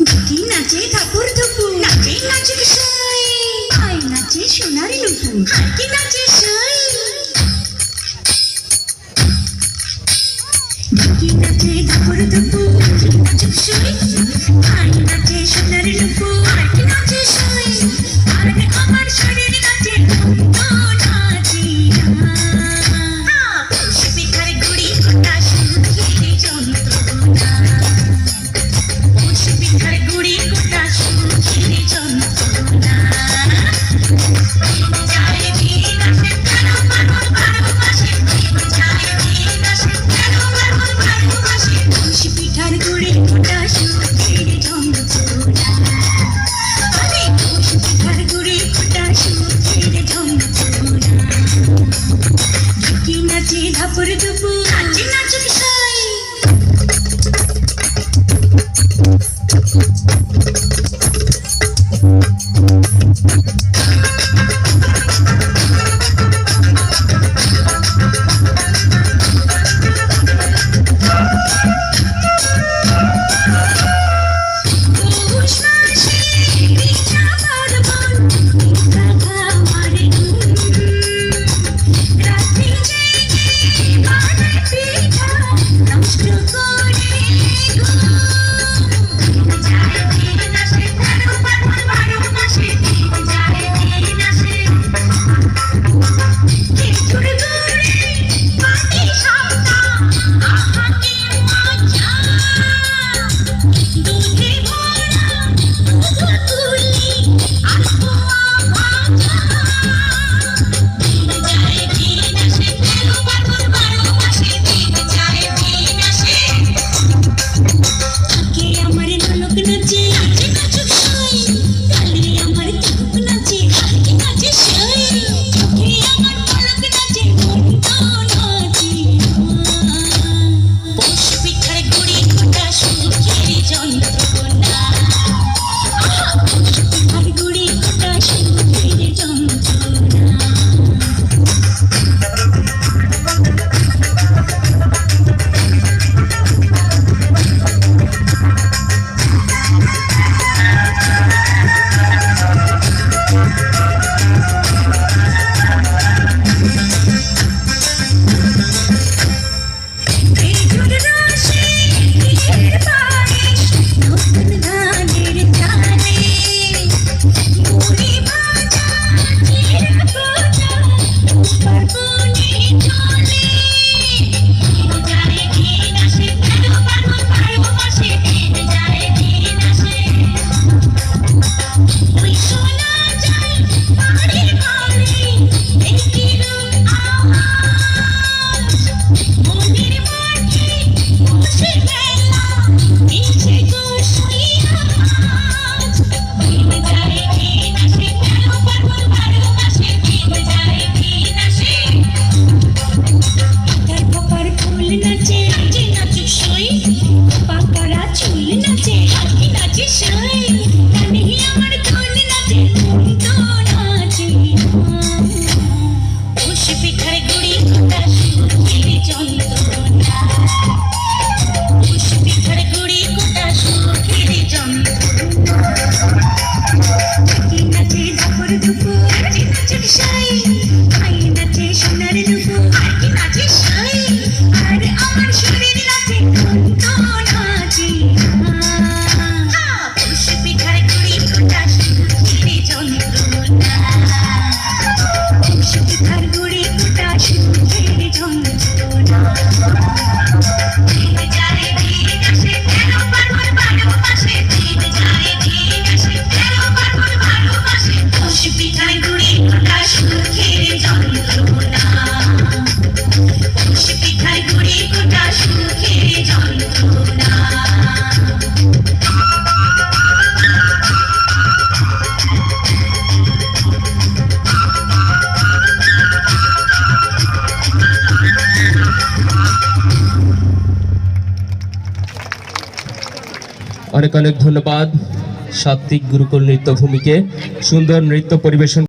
দুটি নাচে ঠাকুর ঠাকুর নাচে নাচে নাচে সোনার নুপুর কি নাচে? অনেক অনেক ধন্যবাদ। সাত্বিক গুরুকুল নৃত্যভূমিকে সুন্দর নৃত্য পরিবেশন